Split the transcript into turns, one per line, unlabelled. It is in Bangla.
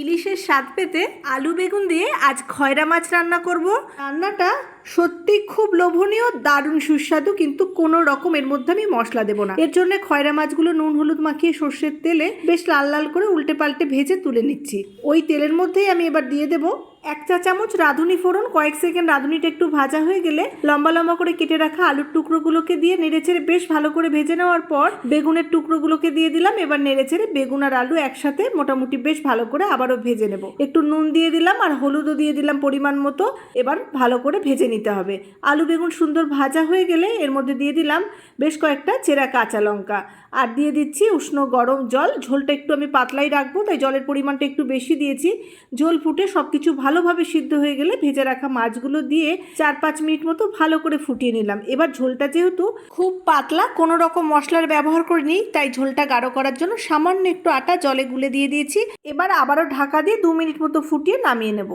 ইলিশের স্বাদ পেতে আলু বেগুন দিয়ে আজ খয়রা মাছ রান্না করব। রান্নাটা সত্যি খুব লোভনীয়, দারুণ সুস্বাদু, কিন্তু কোনো রকম এর মধ্যে আমি মশলা দেবো না। এর জন্য খয়রা মাছগুলো নুন, হলুদ মাখিয়ে সর্ষের তেলে বেশ লাল লাল করে উল্টে পাল্টে ভেজে তুলে নিচ্ছি। ওই তেলের মধ্যেই আমি এবার দিয়ে দেবো এক চা চামচ রাঁধুনি ফোড়ন, কয়েক সেকেন্ড রাঁধুনিটা একটু ভাজা হয়ে গেলে লম্বা লম্বা করে কেটে রাখা আলুর টুকরোগুলোকে দিয়ে নেড়েচেড়ে বেশ ভালো করে ভেজে নেওয়ার পর বেগুনের টুকরোগুলোকে দিয়ে দিলাম। এবার নেড়েচেড়ে বেগুন আর আলু একসাথে মোটামুটি বেশ ভালো করে আবারও ভেজে নেব। একটু নুন দিয়ে দিলাম আর হলুদও দিয়ে দিলাম পরিমাণ মতো। এবার ভালো করে ভেজে নিতে হবে। আলু বেগুন সুন্দর ভাজা হয়ে গেলে এর মধ্যে দিয়ে দিলাম বেশ কয়েকটা চেরা কাঁচা লঙ্কা। আর দিয়ে দিচ্ছি উষ্ণ গরম জল। ঝোলটা একটু আমি পাতলাই রাখব, তাই জলের পরিমাণটা একটু বেশি দিয়েছি। ঝোল ফুটে সব কিছু ভালোভাবে সিদ্ধ হয়ে গেলে ভেজে রাখা মাছগুলো দিয়ে চার পাঁচ মিনিট মতো ভালো করে ফুটিয়ে নিলাম। এবার ঝোলটা যেহেতু খুব পাতলা কোনো রকম মশলার ব্যবহার করিনি, তাই ঝোলটা গাঢ় করার জন্য সামান্য একটু আটা জলে গুলে দিয়ে দিয়েছি। এবার আবারও ঢাকা দিয়ে দু মিনিট মতো ফুটিয়ে নামিয়ে নেব।